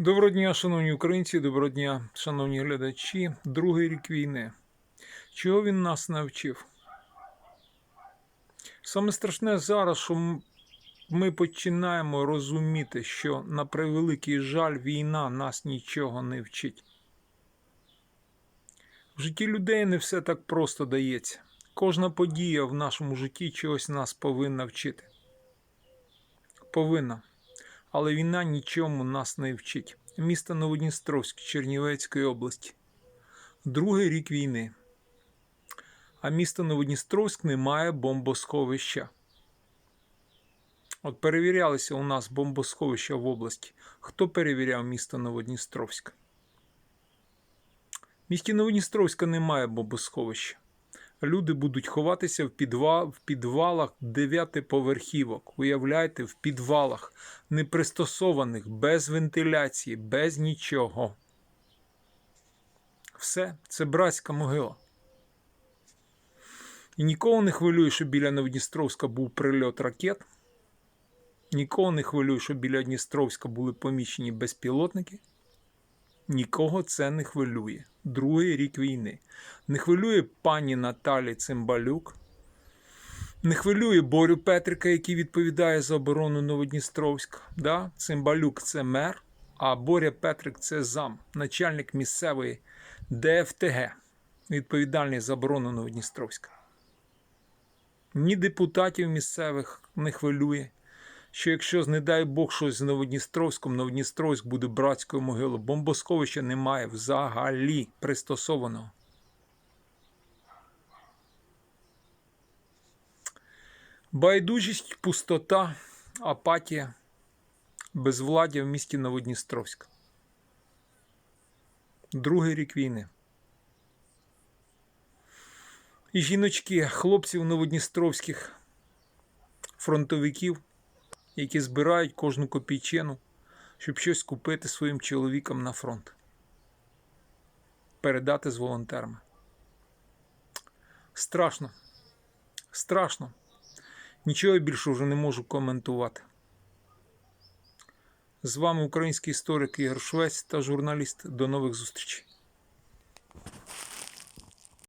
Доброго дня, шановні українці, доброго дня, шановні глядачі. Другий рік війни. Чого він нас навчив? Саме страшне зараз, що ми починаємо розуміти, що на превеликий жаль війна нас нічого не вчить. В житті людей не все так просто дається. Кожна подія в нашому житті чогось нас повинна вчити. Повинна але війна нічому нас не вчить. Місто Новодністровськ Чернівецької області. Другий рік війни. А місто Новодністровськ не має бомбосховища. От перевірялися у нас бомбосховища в області. Хто перевіряв місто Новодністровськ? В місті Новодністровська немає бомбосховища. Люди будуть ховатися в, підва... в підвалах дев'ятиповерхівок. Уявляєте, в підвалах непристосованих, без вентиляції, без нічого. Все, це братська могила. І нікого не хвилює, що біля Новодністровська був прильот ракет. Нікого не хвилює, що біля Дністровська були поміщені безпілотники. Нікого це не хвилює. Другий рік війни. Не хвилює пані Наталі Цимбалюк. Не хвилює Борю Петрика, який відповідає за оборону Новодністровська. Да? Цимбалюк це мер, а Боря Петрик це зам, начальник місцевої ДФТГ, відповідальний за оборону Новодністровська. Ні депутатів місцевих не хвилює, що якщо, не дай Бог, щось з Новодністровськом, Новодністровськ буде братською могилою. Бомбосховища немає взагалі пристосованого. Байдужість, пустота, апатія, безвладдя в місті Новодністровськ. Другий рік війни. І жіночки, хлопців новодністровських фронтовиків, які збирають кожну копійчину, щоб щось купити своїм чоловікам на фронт. Передати з волонтерами. Страшно. Страшно. Нічого більше вже не можу коментувати. З вами український історик Ігор Швець та журналіст. До нових зустрічей.